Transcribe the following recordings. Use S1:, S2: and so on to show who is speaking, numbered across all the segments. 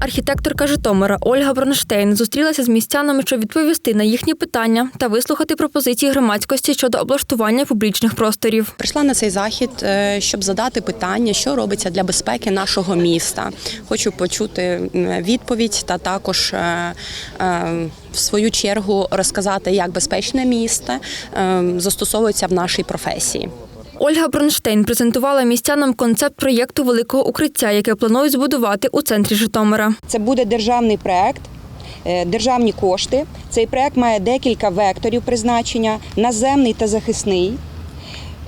S1: Архітекторка Житомира Ольга Бронштейн зустрілася з містянами, щоб відповісти на їхні питання та вислухати пропозиції громадськості щодо облаштування публічних просторів.
S2: Прийшла на цей захід, е, щоб задати питання, що робиться для безпеки нашого міста. Хочу почути відповідь та також е, е, в свою чергу розказати, як безпечне місто застосовується в нашій професії.
S1: Ольга Бронштейн презентувала містянам концепт проєкту великого укриття, яке планують збудувати у центрі Житомира.
S3: Це буде державний проект, е, державні кошти. Цей проект має декілька векторів призначення: наземний та захисний.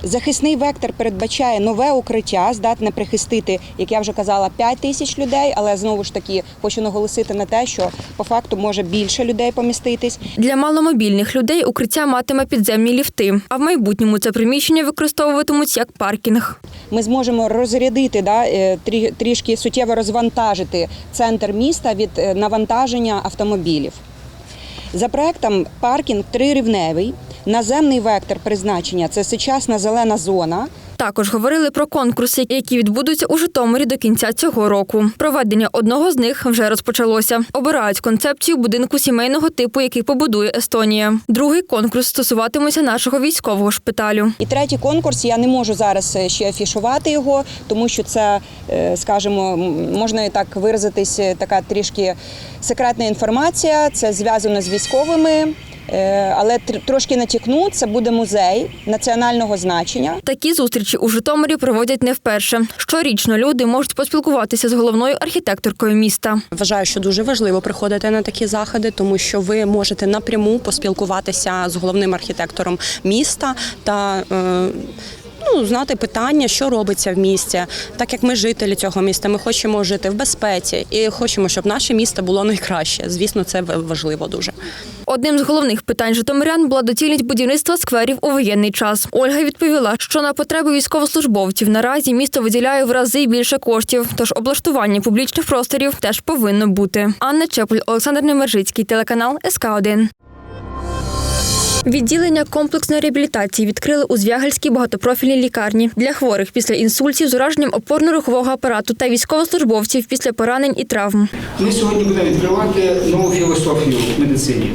S3: Захисний вектор передбачає нове укриття, здатне прихистити, як я вже казала, 5 тисяч людей. Але знову ж таки хочу наголосити на те, що по факту може більше людей поміститись.
S1: Для маломобільних людей укриття матиме підземні ліфти, а в майбутньому це приміщення використовуватимуть як паркінг.
S3: Ми зможемо розрядити да, е, трішки суттєво розвантажити центр міста від е, навантаження автомобілів. За проектом паркінг трирівневий. Наземний вектор призначення це сучасна зелена зона.
S1: Також говорили про конкурси, які відбудуться у Житомирі до кінця цього року. Проведення одного з них вже розпочалося. Обирають концепцію будинку сімейного типу, який побудує Естонія. Другий конкурс стосуватиметься нашого військового шпиталю.
S3: І третій конкурс я не можу зараз е, ще афішувати його, тому що це, е, скажімо, можна і так виразитись, е, така трішки секретна інформація. Це зв'язано з військовими. Е, Але тр- трошки натякну, це буде музей національного значення.
S1: Такі зустрічі у Житомирі проводять не вперше. Щорічно люди можуть поспілкуватися з головною архітекторкою міста.
S2: Вважаю, що дуже важливо приходити на такі заходи, тому що ви можете напряму поспілкуватися з головним архітектором міста та. е, Ну, знати питання, що робиться в місті, так як ми жителі цього міста, ми хочемо жити в безпеці і хочемо, щоб наше місто було найкраще. Звісно, це важливо дуже.
S1: Одним з головних питань житомирян була доцільність будівництва скверів у воєнний час. Ольга відповіла, що на потреби військовослужбовців наразі місто виділяє в рази більше коштів, тож облаштування публічних просторів теж повинно бути. Анна Чепуль, Олександр Немержицький, телеканал СК 1 Відділення комплексної реабілітації відкрили у Звягельській багатопрофільній лікарні для хворих після інсультів з ураженням опорно-рухового апарату та військовослужбовців після поранень і травм.
S4: Ми сьогодні будемо відкривати нову філософію в медицині.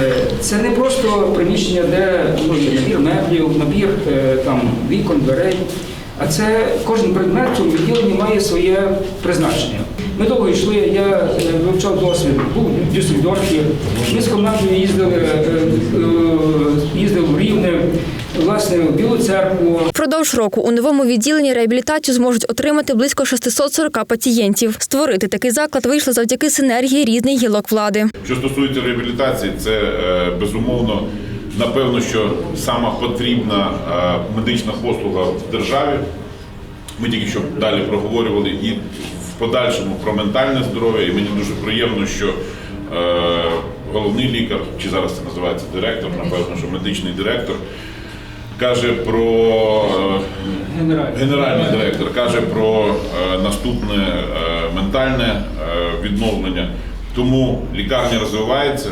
S4: Е, Це не просто приміщення, де ну, набір меблів, набір е, там, вікон, дверей, а це кожен предмет у відділенні має своє призначення. Ми довго йшли, я е, вивчав досвід, був в Дюссельдорфі, ми з командою їздили, їздили в Рівне, власне, в Білу церкву,
S1: Впродовж року у новому відділенні реабілітацію зможуть отримати близько 640 пацієнтів. Створити такий заклад вийшло завдяки синергії різних гілок влади.
S5: Що стосується реабілітації, це е, безумовно напевно, що сама потрібна е, медична послуга в державі. Ми тільки що далі проговорювали і в подальшому про ментальне здоров'я. І мені дуже приємно, що е, головний лікар, чи зараз це називається директор, напевно, що медичний директор, каже про е,
S4: генеральний.
S5: Генеральний директор каже про е, наступне е, ментальне відновлення. Тому лікарня розвивається,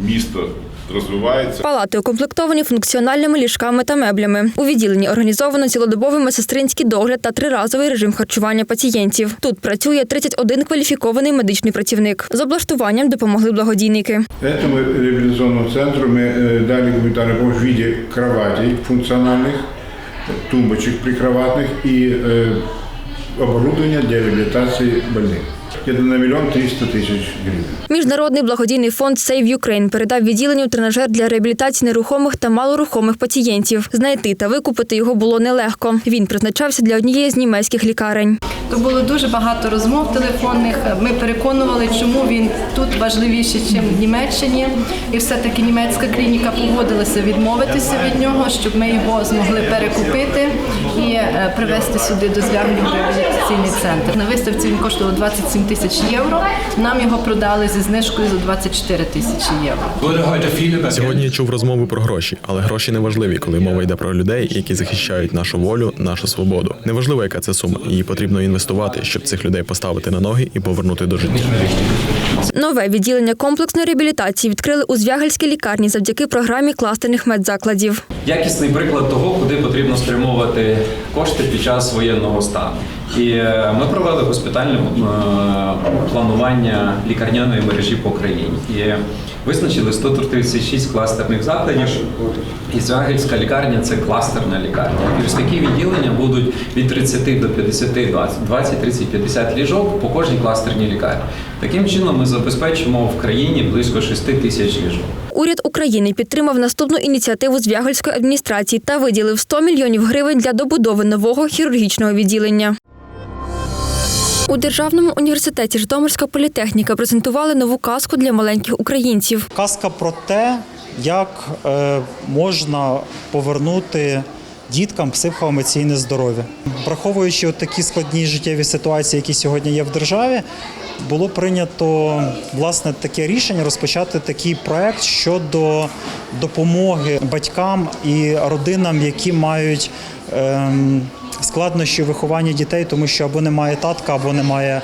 S5: місто розвивається.
S1: Палати укомплектовані функціональними ліжками та меблями. У відділенні організовано цілодобовий медсестринський догляд та триразовий режим харчування пацієнтів. Тут працює 31 кваліфікований медичний працівник. З облаштуванням допомогли благодійники.
S6: Этому реабилитационному центру мы э, дали гуманитарную помощь в виде кроватей функциональных, тумбочек прикроватных и э, оборудования для реабилитации больных. Где-то на миллион триста тысяч гривен.
S1: Міжнародний благодійний фонд Save Ukraine передав відділенню тренажер для реабілітації нерухомих та малорухомих пацієнтів. Знайти та викупити його було нелегко. Він призначався для однієї з німецьких лікарень.
S7: То було дуже багато розмов телефонних. Ми переконували, чому він тут важливіший, ніж в Німеччині. І все-таки німецька клініка погодилася відмовитися від нього, щоб ми його змогли перекупити і е, привезти сюди до Звягелів реабілітаційний центр. На виставці він коштував 27 тисяч євро. Нам його продали зі знижкою за 24 тисячі євро.
S8: Сьогодні я чув розмови про гроші, але гроші не важливі, коли мова йде про людей, які захищають нашу волю, нашу свободу. Неважливо, яка це сума, її потрібно інвестувати, щоб цих людей поставити на ноги і повернути до життя.
S1: Нове відділення комплексної реабілітації відкрили у Звягельській лікарні завдяки програмі кластерних медзакладів.
S9: якісний приклад того, куди потрібно спрямовувати кошти під час воєнного стану. І е, ми провели госпітальне е, планування лікарняної мережі по країні. І визначили 136 кластерних закладів. І Звягельська лікарня це кластерна лікарня. І ось такі відділення будуть від 30 до 50, 20, 20, 30, 50 ліжок по кожній кластерній лікарні. Таким чином ми забезпечимо в країні близько 6 тисяч ліжок.
S1: Уряд України підтримав наступну ініціативу Звягельської адміністрації та виділив 100 мільйонів гривень для добудови нового хірургічного відділення. У Державному університеті Житомирська політехніка презентували нову казку для маленьких українців.
S10: Казка про те, як е, можна повернути діткам психоемоційне здоров'я. Враховуючи от такі складні життєві ситуації, які сьогодні є в державі, було прийнято власне таке рішення розпочати такий проект щодо допомоги батькам і родинам, які мають ем, складнощі в вихованні дітей, тому що або немає татка, або немає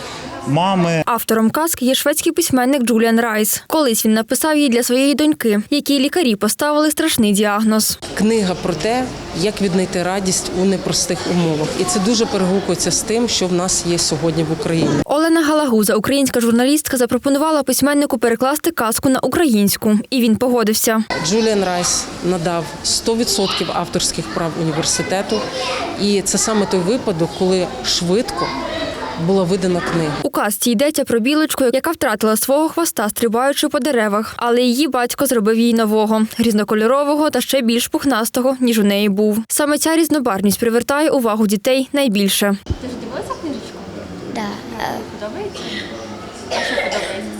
S10: мами,
S1: Автором казки є шведський письменник Джуліан Райс. Колись він написав її для своєї доньки, якій лікарі поставили страшний діагноз.
S11: книга про те, як віднайти радість у непростих умовах. І це дуже перегукується з тим, що в нас є сьогодні в Україні.
S1: Олена Галагуза, українська журналістка, запропонувала письменнику перекласти казку на українську, і він погодився.
S11: Джуліан Райс надав 100% авторських прав університету, і це саме той випадок, коли швидко була видана книга.
S1: У казці йдеться про білочку, яка втратила свого хвоста, стрибаючи по деревах, але її батько зробив їй нового, різнокольорового та ще більш пухнастого, ніж у неї був. Саме ця різнобарвність привертає увагу дітей найбільше.
S12: Да. Подобається? А що подобається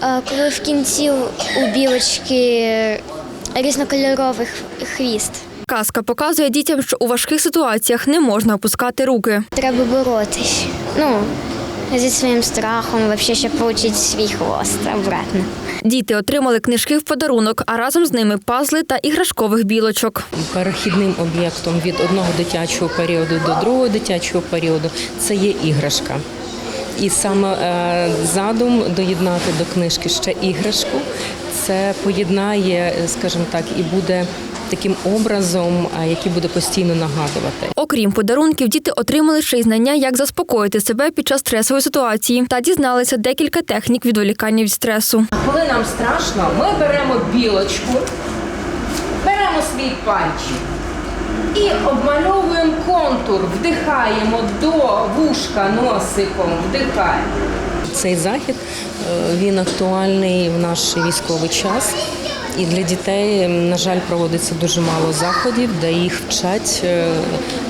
S12: саме? Коли в кінці у білочки різнокольоровий хвіст.
S1: Казка показує дітям, що у важких ситуаціях не можна опускати руки.
S12: Треба боротись. Ну, зі своїм страхом, взагалі, щоб отримати свій хвост обратно.
S1: Діти отримали книжки в подарунок, а разом з ними пазли та іграшкових білочок.
S11: Перехідним об'єктом від одного дитячого періоду до другого дитячого періоду це є іграшка. І саме е, задум доєднати до книжки ще іграшку. Це поєднає, е, скажімо так, і буде таким образом, який буде постійно нагадувати.
S1: Окрім подарунків, діти отримали ще й знання, як заспокоїти себе під час стресової ситуації та дізналися декілька технік відволікання від стресу.
S13: Коли нам страшно, ми беремо білочку, беремо свій пальчик і обмальовуємо контур, вдихаємо до вушка носиком, вдихаємо.
S11: Цей захід е, він актуальний в наш військовий час. І для дітей, на жаль, проводиться дуже мало заходів, де їх вчать е,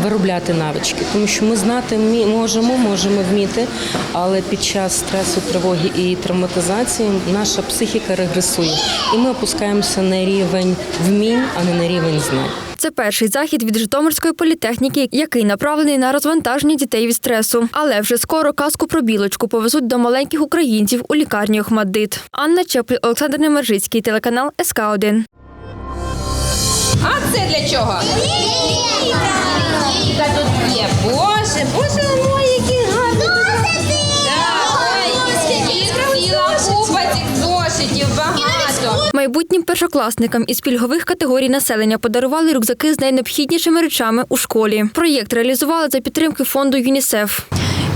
S11: виробляти навички. Тому що ми знати можемо, можемо вміти, але під час стресу, тривоги і травматизації наша психіка регресує. І ми опускаємося на рівень вмінь, а не на рівень знань.
S1: Це перший захід від Житомирської політехніки, який направлений на розвантаження дітей від стресу. Але вже скоро казку про білочку повезуть до маленьких українців у лікарні Охмаддит. Анна Чеплі, Олександр Немержицький, телеканал СК 1
S13: А це для чого? Та тут є. Боже, боже
S1: Майбутнім першокласникам із пільгових категорій населення подарували рюкзаки з найнеобхіднішими речами у школі. Проєкт реалізували за підтримки фонду ЮНІСЕФ.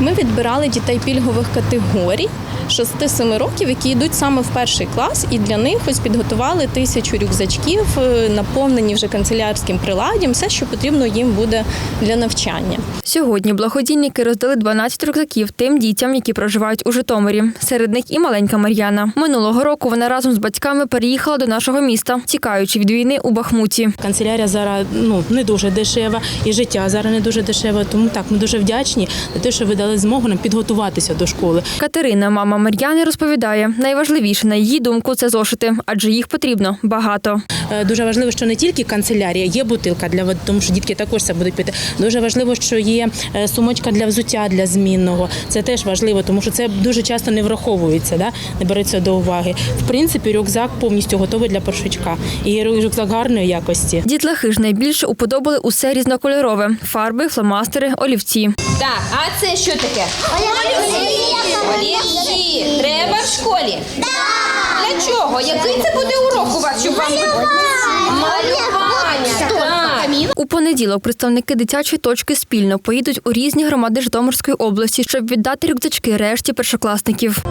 S14: Ми відбирали дітей пільгових категорій 6-7 років, які йдуть саме в перший клас, і для них ось підготували тисячу рюкзачків, е, наповнені вже канцелярським приладдям, все, що потрібно їм буде для навчання.
S1: Сьогодні благодійники роздали 12 рюкзаків тим дітям, які проживають у Житомирі. Серед них і маленька Мар'яна. Минулого року вона разом з батьками переїхала до нашого міста, тікаючи від війни у Бахмуті.
S15: Канцелярія зараз ну не дуже дешева, і життя зараз не дуже дешеве. Тому так ми дуже вдячні за те, що ви дали змогу нам підготуватися до школи.
S1: Катерина, мама Мар'яни, розповідає, найважливіше на її думку це зошити, адже їх потрібно багато.
S15: Е, Дуже важливо, що не тільки канцелярія, є бутилка для води, тому що дітки також це будуть пити. Дуже важливо, що є е, сумочка для взуття для змінного. Це теж важливо, тому що це дуже часто не враховується, да? не береться до уваги. В принципі, рюкзак повністю готовий для першачка. І рюкзак гарної якості.
S1: Дітлахи ж найбільше уподобали усе різнокольорове: фарби, фломастери, олівці.
S13: Так, а це що таке? Олівці. Треба в школі? Так. Для чого? Який це буде урок у вас, щоб вам
S1: У понеділок представники дитячої точки спільно поїдуть у різні громади Житомирської області, щоб віддати рюкзачки решті першокласників.